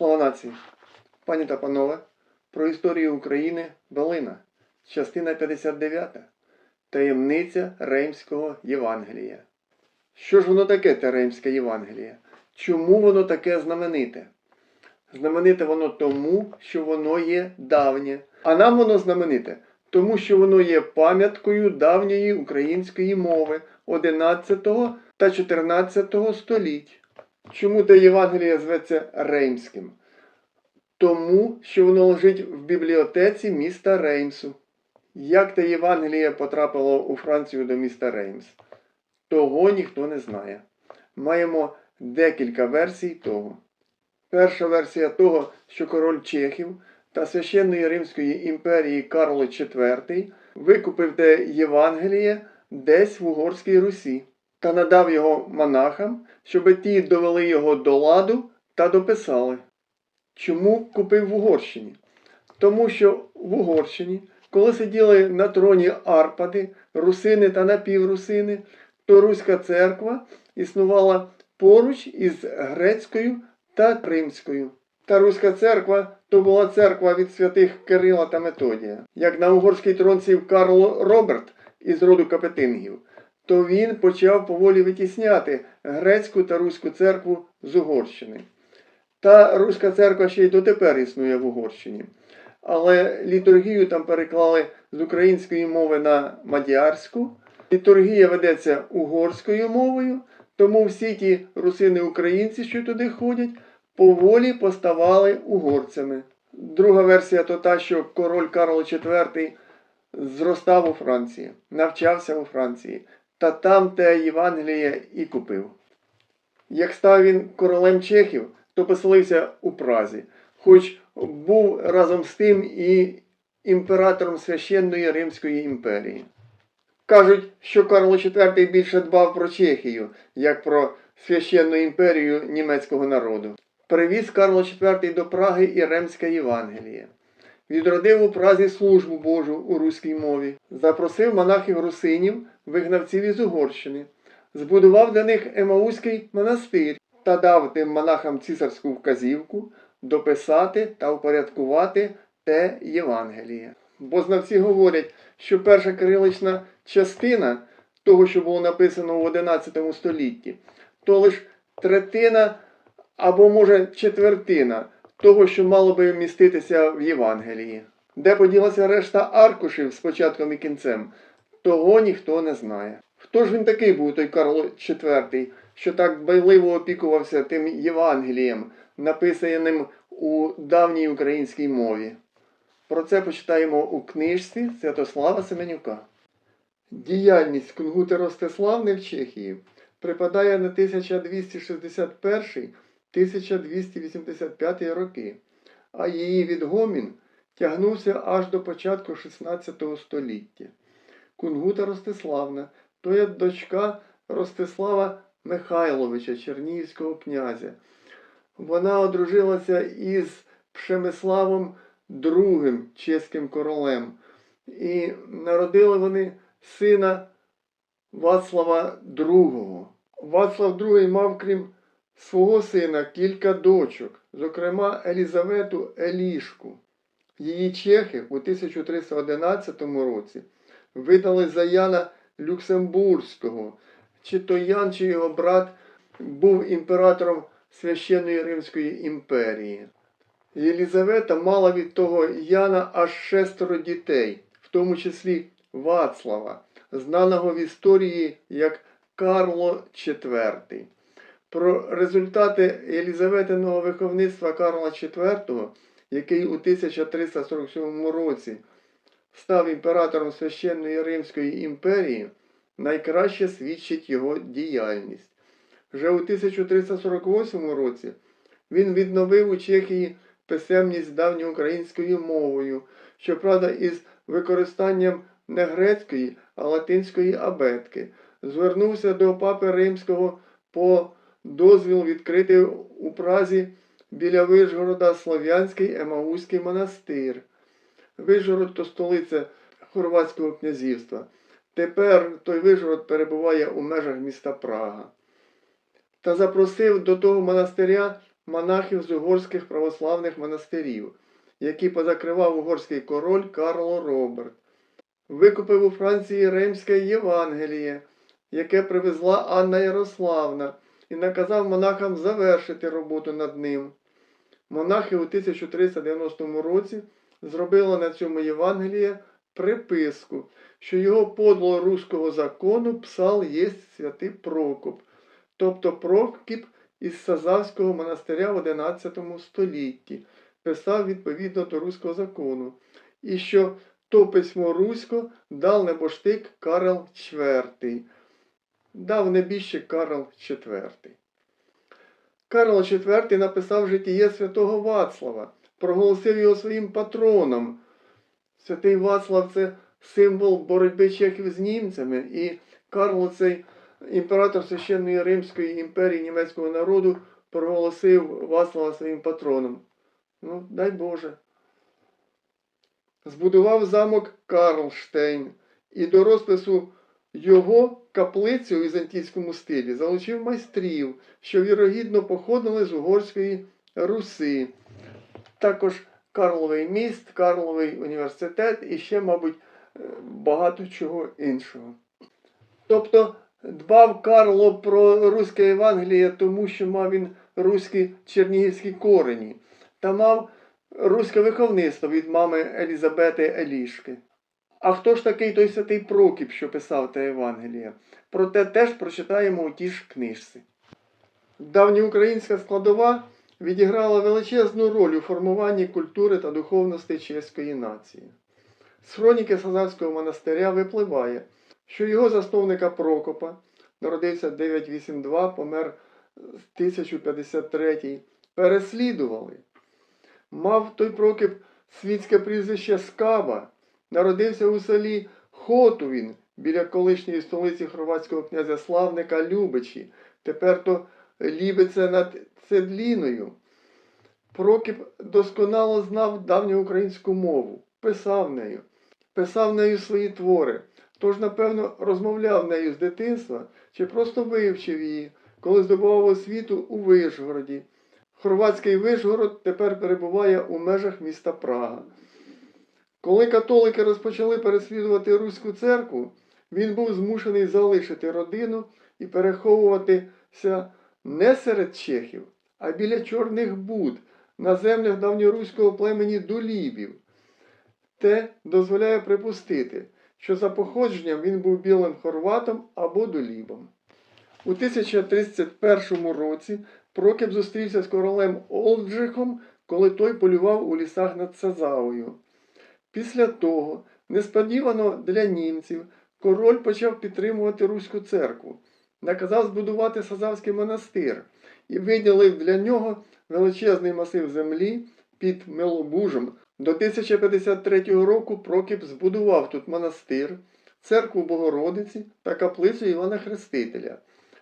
Слава нації! Пані та панове, про історію України Долина, частина 59. Таємниця Реймського Євангелія. Що ж воно таке, те Реймське Євангеліє? Чому воно таке знамените? Знамените воно тому, що воно є давнє. А нам воно знамените, тому що воно є пам'яткою давньої української мови 11 та 14 століть. Чому те Євангеліє зветься Реймським? Тому, що воно лежить в бібліотеці міста Реймсу. Як те Євангеліє потрапило у Францію до міста Реймс? Того ніхто не знає. Маємо декілька версій того. Перша версія того, що король Чехів та священної Римської імперії Карло IV викупив те Євангеліє десь в Угорській Русі та надав його монахам, щоб ті довели його до ладу та дописали. Чому купив в Угорщині? Тому що в Угорщині, коли сиділи на троні Арпади, русини та напіврусини, то Руська церква існувала поруч із грецькою та римською. Та Руська церква то була церква від святих Кирила та Методія. Як на угорський трон сів Карл Роберт із роду Капетингів, то він почав поволі витісняти грецьку та руську церкву з Угорщини. Та Руська церква ще й дотепер існує в Угорщині. Але літургію там переклали з української мови на мадіарську. Літургія ведеться угорською мовою, тому всі ті русини-українці, що туди ходять, поволі поставали угорцями. Друга версія то та, що король Карл IV зростав у Франції, навчався у Франції, та там те Євангеліє і купив. Як став він королем Чехів, то поселився у Празі, хоч був разом з тим і імператором священної Римської імперії. Кажуть, що Карло IV більше дбав про Чехію, як про священну імперію німецького народу. Привіз Карло IV до Праги і Ремське Євангеліє. Відродив у Празі службу Божу у руській мові, запросив монахів-русинів, вигнавців із Угорщини, збудував для них Емаузький монастир та дав тим монахам цісарську вказівку дописати та упорядкувати те Євангеліє. Бо знавці говорять, що перша кирилична частина того, що було написано в 11 столітті, то лише третина або, може, четвертина того, що мало би вміститися в Євангелії. Де поділася решта аркушів з початком і кінцем, того ніхто не знає. Хто ж він такий був, той Карло IV, що так байливо опікувався тим Євангелієм, написаним у давній українській мові? Про це почитаємо у книжці Святослава Семенюка. Діяльність Кунгути Ростиславни в Чехії припадає на 1261-1285 роки, а її відгомін тягнувся аж до початку XVI століття. Кунгута Ростиславна то є дочка Ростислава Михайловича, Чернігівського князя. Вона одружилася із Пшемиславом II чеським королем. І народили вони сина Вацлава II. Вацлав II мав, крім свого сина, кілька дочок, зокрема Елізавету Елішку. Її чехи у 1311 році видали за Яна Люксембурзького, чи то Ян, чи його брат був імператором священної Римської імперії. Єлізавета мала від того Яна аж шестеро дітей, в тому числі Вацлава, знаного в історії як Карло IV. Про результати Єлізаветиного виховництва Карла IV, який у 1347 році став імператором священної Римської імперії, найкраще свідчить його діяльність. Вже у 1348 році він відновив у Чехії писемність давньоукраїнською мовою, щоправда, із використанням не грецької, а латинської абетки. Звернувся до папи Римського по дозвіл відкрити у Празі біля Вишгорода Слов'янський Емаузький монастир. Вишгород то столиця Хорватського князівства. Тепер той Вишгород перебуває у межах міста Прага. Та запросив до того монастиря монахів з угорських православних монастирів, які позакривав угорський король Карло Роберт. Викупив у Франції Римське Євангеліє, яке привезла Анна Ярославна, і наказав монахам завершити роботу над ним. Монахи у 1390 році зробили на цьому Євангелії приписку, що його подло руського закону псал єсть святий Прокоп, тобто Прокіп із Сазавського монастиря в 11 столітті, писав відповідно до руського закону, і що то письмо русько дав небоштик Карл IV, дав небіжчик Карл IV. Карл IV написав житіє святого Вацлава, проголосив його своїм патроном. Святий Вацлав це символ боротьби чехів з німцями, і Карло, цей імператор Священної Римської імперії німецького народу, проголосив Вацлава своїм патроном. Ну, дай Боже. Збудував замок Карлштейн і до розпису його каплицю у візантійському стилі залучив майстрів, що вірогідно походили з Угорської Руси. Також Карловий міст, Карловий університет і ще, мабуть, е, багато чого іншого. Тобто дбав Карло про руське Євангеліє, тому що мав він руські чернігівські корені та мав руське виховництво від мами Елізабети Елішки. А хто ж такий той святий Прокіп, що писав те Євангеліє? Про те теж прочитаємо у тій ж книжці. Давньоукраїнська складова відіграла величезну роль у формуванні культури та духовності чеської нації. З хроніки Сазавського монастиря випливає, що його засновника Прокопа народився 982, помер 1053, переслідували. Мав той Прокіп світське прізвище Скаба, народився у селі Хотувін біля колишньої столиці хорватського князя Славника Любичі. Тепер то Лібеце над Цедліною. Прокіп досконало знав давньоукраїнську мову, писав нею, писав нею свої твори, тож, напевно, розмовляв нею з дитинства чи просто вивчив її, коли здобував освіту у Вишгороді. Хорватський Вишгород тепер перебуває у межах міста Прага. Коли католики розпочали переслідувати Руську церкву, він був змушений залишити родину і переховуватися не серед чехів, а біля Чорних Буд на землях давньоруського племені Дулібів. Те дозволяє припустити, що за походженням він був білим хорватом або дулібом. У 1031 році Прокіп зустрівся з королем Олджихом, коли той полював у лісах над Сазавою. Після того, несподівано для німців, король почав підтримувати Руську церкву, наказав збудувати Сазавський монастир і виділив для нього величезний масив землі під Мелобужем. До 1053 року Прокіп збудував тут монастир, церкву Богородиці та каплицю Івана Хрестителя.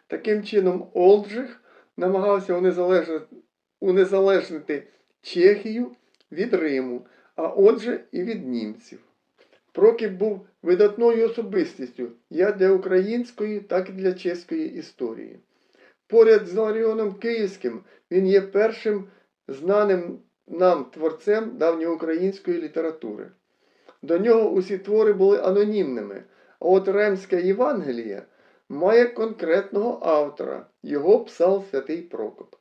Таким чином, Олджих намагався унезалежнити, Чехію від Риму, а отже і від німців. Прокіп був видатною особистістю як для української, так і для чеської історії. Поряд з Ларіоном Київським він є першим знаним нам творцем давньоукраїнської літератури. До нього усі твори були анонімними, а от Ремське Євангеліє має конкретного автора, його писав святий Прокоп.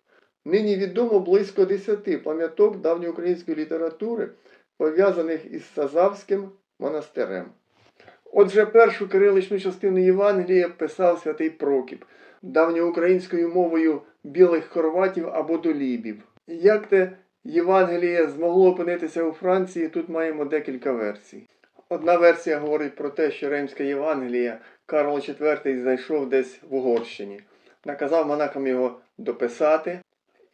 Нині відомо близько десяти пам'яток давньоукраїнської літератури, пов'язаних із Сазавським монастирем. Отже, першу кириличну частину Євангелія писав святий Прокіп давньоукраїнською мовою білих хорватів або долібів. Як те Євангеліє змогло опинитися у Франції, тут маємо декілька версій. Одна версія говорить про те, що Римське Євангеліє Карл IV знайшов десь в Угорщині, наказав монахам його дописати,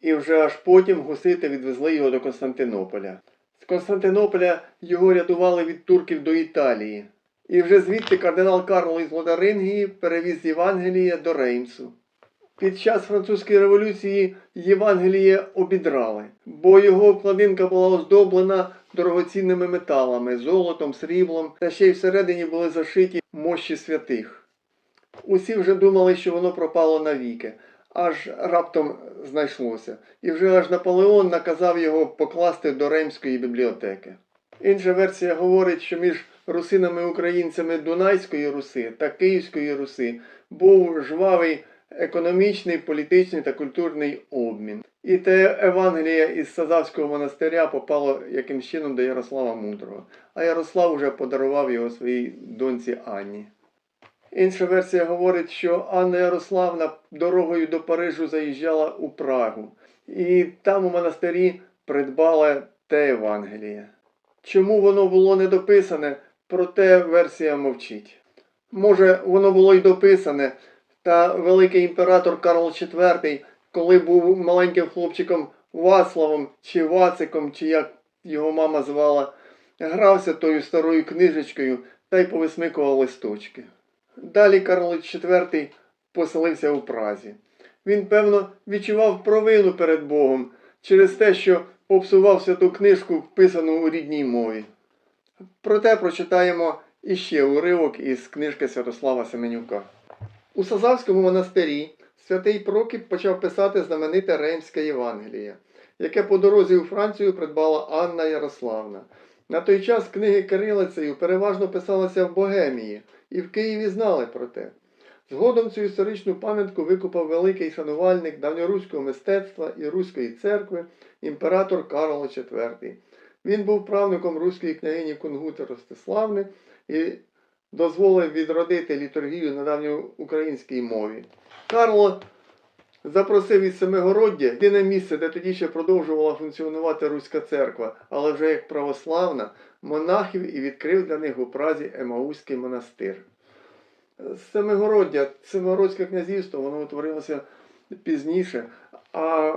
і вже аж потім гусити відвезли його до Константинополя. З Константинополя його рятували від турків до Італії. І вже звідти кардинал Карло із Лотарингії перевіз Євангеліє до Реймсу. Під час французької революції Євангеліє обідрали, бо його обкладинка була оздоблена дорогоцінними металами, золотом, сріблом, та ще й всередині були зашиті мощі святих. Усі вже думали, що воно пропало навіки, аж раптом знайшлося. І вже аж Наполеон наказав його покласти до Римської бібліотеки. Інша версія говорить, що між русинами-українцями Дунайської Руси та Київської Руси був жвавий економічний, політичний та культурний обмін. І те Евангеліє із Сазавського монастиря попало якимсь чином до Ярослава Мудрого, а Ярослав уже подарував його своїй доньці Анні. Інша версія говорить, що Анна Ярославна дорогою до Парижу заїжджала у Прагу, і там у монастирі придбала те Евангеліє. Чому воно було не дописане, проте версія мовчить. Може, воно було й дописане, та великий імператор Карл IV, коли був маленьким хлопчиком Вацлавом чи Вациком, чи як його мама звала, грався тою старою книжечкою та й повисмикував листочки. Далі Карл IV поселився у Празі. Він, певно, відчував провину перед Богом через те, що попсував святу книжку, вписану у рідній мові. Проте прочитаємо іще уривок із книжки Святослава Семенюка. У Сазавському монастирі святий Прокіп почав писати знамените Реймське Євангеліє, яке по дорозі у Францію придбала Анна Ярославна. На той час книги кирилицею переважно писалися в Богемії, і в Києві знали про те. Згодом цю історичну пам'ятку викупав великий шанувальник давньоруського мистецтва і Руської церкви імператор Карл IV. Він був правником руської княгині Кунгути Ростиславни і дозволив відродити літургію на давньоукраїнській мові. Карло запросив із Семигороддя, єдине місце, де тоді ще продовжувала функціонувати Руська церква, але вже як православна, монахів і відкрив для них у Празі Емаузький монастир. Семигороддя, Семигородське князівство, воно утворилося пізніше, а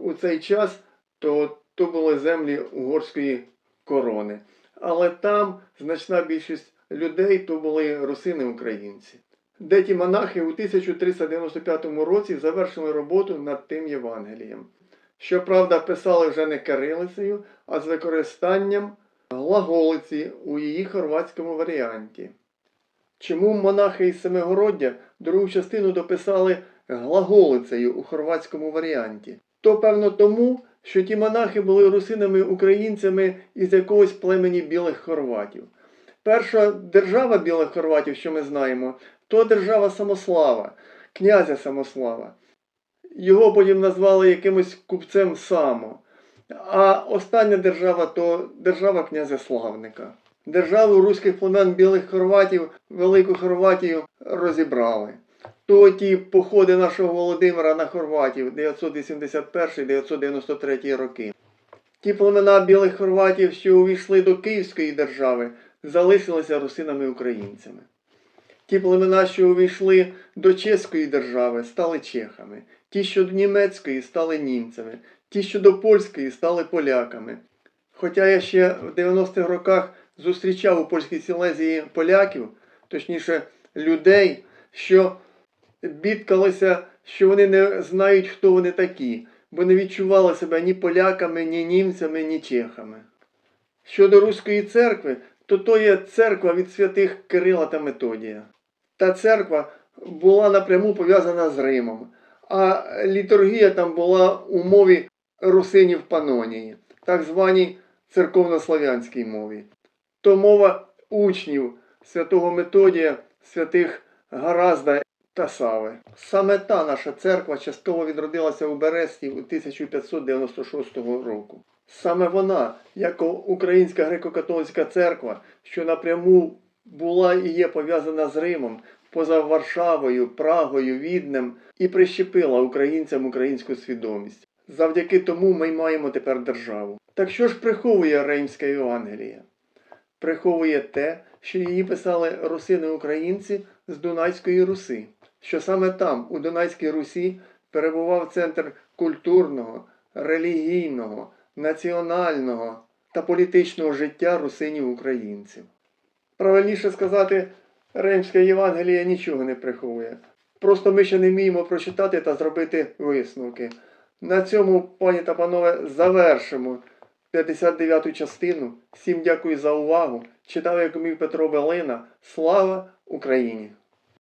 у цей час то, то були землі угорської корони. Але там значна більшість людей то були русини-українці. Де ті монахи у 1395 році завершили роботу над тим Євангелієм. Щоправда, писали вже не кирилицею, а з використанням глаголиці у її хорватському варіанті. Чому монахи із Семигороддя другу частину дописали глаголицею у хорватському варіанті? То певно тому, що ті монахи були русинами-українцями із якогось племені білих хорватів. Перша держава білих хорватів, що ми знаємо, то держава Самослава, князя Самослава. Його потім назвали якимось купцем Само. А остання держава то держава князя Славника. Державу руських племен білих хорватів, Велику Хорватію розібрали. То ті походи нашого Володимира на Хорватів 981-993 роки. Ті племена білих хорватів, що увійшли до Київської держави, залишилися русинами-українцями. Ті племена, що увійшли до Чеської держави, стали чехами. Ті, що до німецької, стали німцями. Ті, що до польської, стали поляками. Хоча я ще в 90-х роках зустрічав у польській Сілезії поляків, точніше людей, що бідкалися, що вони не знають, хто вони такі, бо не відчували себе ні поляками, ні німцями, ні чехами. Щодо Руської церкви, то то є церква від святих Кирила та Методія. Та церква була напряму пов'язана з Римом, а літургія там була у мові русинів Панонії, так званій церковнослов'янській мові. То мова учнів святого Методія, святих Гаразда та Сави. Саме та наша церква частково відродилася у Бересті у 1596 року. Саме вона, як Українська греко-католицька церква, що напряму була і є пов'язана з Римом, поза Варшавою, Прагою, Віднем, і прищепила українцям українську свідомість. Завдяки тому ми маємо тепер державу. Так що ж приховує Реймська Євангелія? Приховує те, що її писали русини-українці з Дунайської Руси, що саме там, у Дунайській Русі, перебував центр культурного, релігійного, національного та політичного життя русинів-українців. Правильніше сказати, Римська Євангелія нічого не приховує. Просто ми ще не вміємо прочитати та зробити висновки. На цьому, пані та панове, завершимо 59-ту частину. Всім дякую за увагу. Читав як умів Петро Белина. Слава Україні!